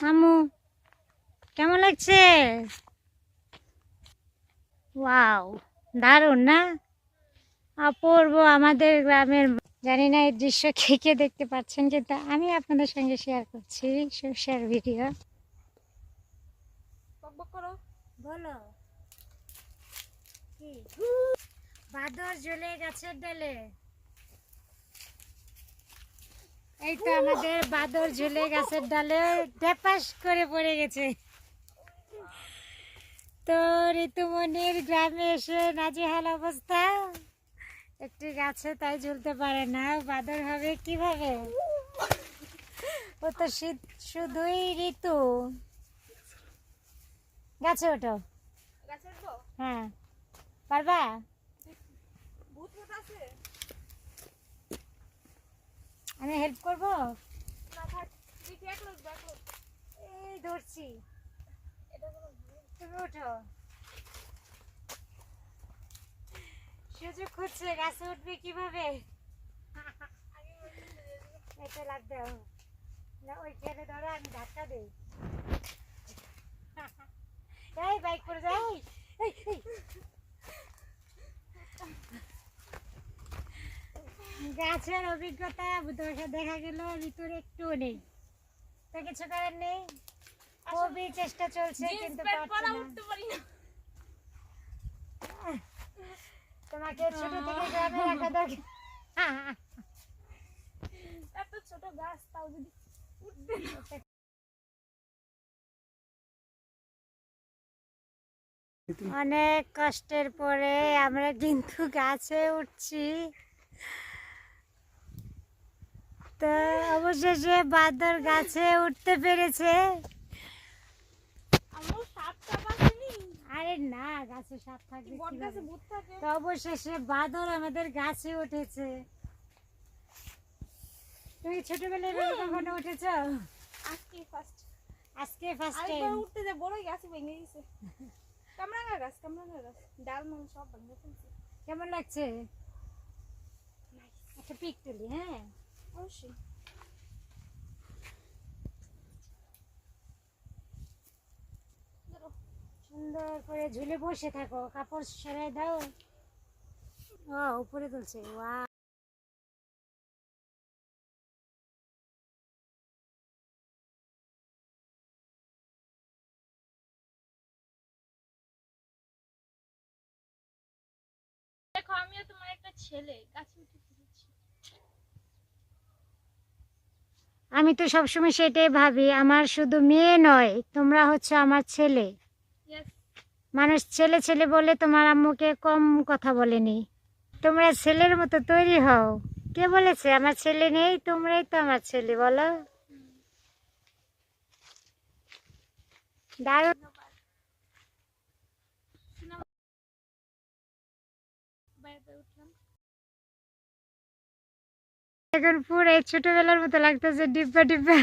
মামু কেমন লাগছে? ওয়াও দারুণ না? অপূর্ব আমাদের গ্রামের জানি না এই দৃশ্য কে কে দেখতে পাচ্ছেন কিন্তু আমি আপনাদের সঙ্গে শেয়ার করছি শেয়ার ভিডিও বলো। বাদর জ্বলে গাছের ডালে। এই তো আমাদের বাদর ঝুলে গাছের ডালে ডেপাস করে পড়ে গেছে। তো ঋতুমণির গ্রামে এসে নাজেহাল অবস্থা। একটি গাছে তাই ঝুলতে পারে না বাদর হবে কীভাবে? ও তো শীত শুধুই ঋতু। গাছে ওঠো। হ্যাঁ। পারবা? আমি হেল্প করব? এই ধরছি। তুমি ওঠো। সুযোগ খুঁজছে গাছে উঠবে কীভাবে? এটা লাগ দাও। না ওইখানে ধরো আমি ধাক্কা দিই। এই বাইক করে যাই। এই, এই। গাছের অভিজ্ঞতা দেখা গেল ভিতরে একটু নেই। তো কিছু করার নেই। খুবই চেষ্টা চলছে কিন্তু তোমাকে ছোট থেকে গ্রামে রাখা দরকার। এত ছোট গাছ তাও যদি উঠবে অনেক কষ্টের পরে আমরা কিন্তু গাছে উঠছি। তো অবশেষে বাদর গাছে উঠতে পেরেছে। আরে না গাছে সাপ থাকবে তো অবশেষে বাদর আমাদের গাছে উঠেছে। তুমি ছোটবেলায় কখনো উঠেছ? আজকে ফার্স্ট আজকে ফার্স্ট টাইম উঠতে যে গাছ ভেঙে গেছে। কামরাঙ্গা গাছ কামরাঙ্গা গাছ। ডাল মান সব ভেঙে ফেলছে। কেমন লাগছে? একটা পিক তুলি হ্যাঁ? অবশ্যই। সুন্দর করে ঝুলে বসে থাকো কাপড় সরাই দাও। ও উপরে তুলছে ওয়া দেখো আমিও তোমার একটা ছেলে গাছে উঠে আমি তো সবসময় সেটাই ভাবি আমার শুধু মেয়ে নয় তোমরা হচ্ছে আমার ছেলে। মানুষ ছেলে ছেলে বলে তোমার আম্মুকে কম কথা বলেনি। তোমরা ছেলের মতো তৈরি হও। কে বলেছে আমার ছেলে নেই তোমরাই তো আমার ছেলে বলো। দারুণ। উঠলাম। এখন পুরো ছোটবেলার মতো লাগতেছে, ডিব্বা ডিব্বা।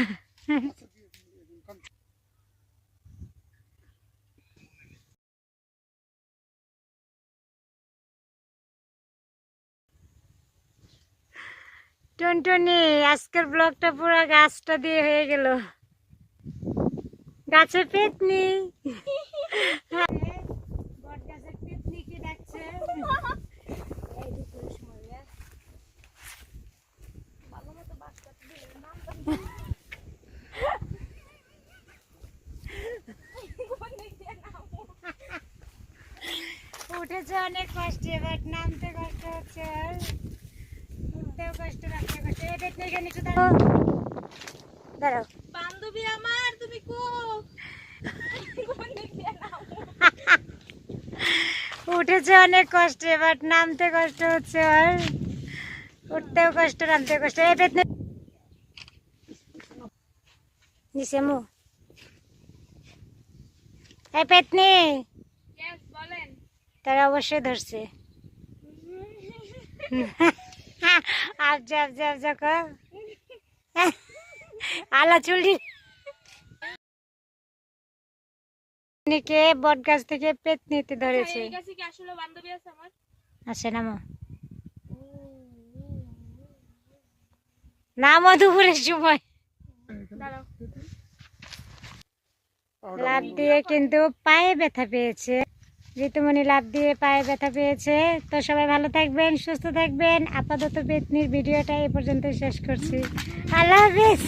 টনটনি, আজকের ব্লগটা পুরো গাছটা দিয়ে হয়ে গেল। গাছে পেতনি বট গাছের পেতনি কি ডাকছে এই দুপুরের সময় রে। ভালো মতো বাস করতে দিলে নামটা কোন দিক দিয়ে নামবো? উঠেছে অনেক কষ্টে বাট নামতে কষ্ট হচ্ছে আর উঠতেও কষ্ট নামতে কষ্ট। এই দেখতে এখানে একটু দাঁড়াও। দাঁড়াও। বান্ধবী আমার তুমি কো? উঠেছে অনেক কষ্টে বাট নামতে কষ্ট হচ্ছে আর উঠতেও কষ্ট নামতেও কষ্ট। এই পেতনি নিচে মু এই পেতনি। তারা অবশ্যই ধরছে। আবজা আবজা আবজা কর। আলা চুলি কে বট গাছ থেকে পেত নিতে ধরেছে। আসে নামো নামো দুপুরের সময়। লাভ দিয়ে কিন্তু পায়ে ব্যথা পেয়েছে। ঋতুমণি লাভ দিয়ে পায়ে ব্যথা পেয়েছে। তো সবাই ভালো থাকবেন, সুস্থ থাকবেন। আপাতত পেতনির ভিডিওটা এই পর্যন্ত শেষ করছি। আল্লাহ হাফিজ।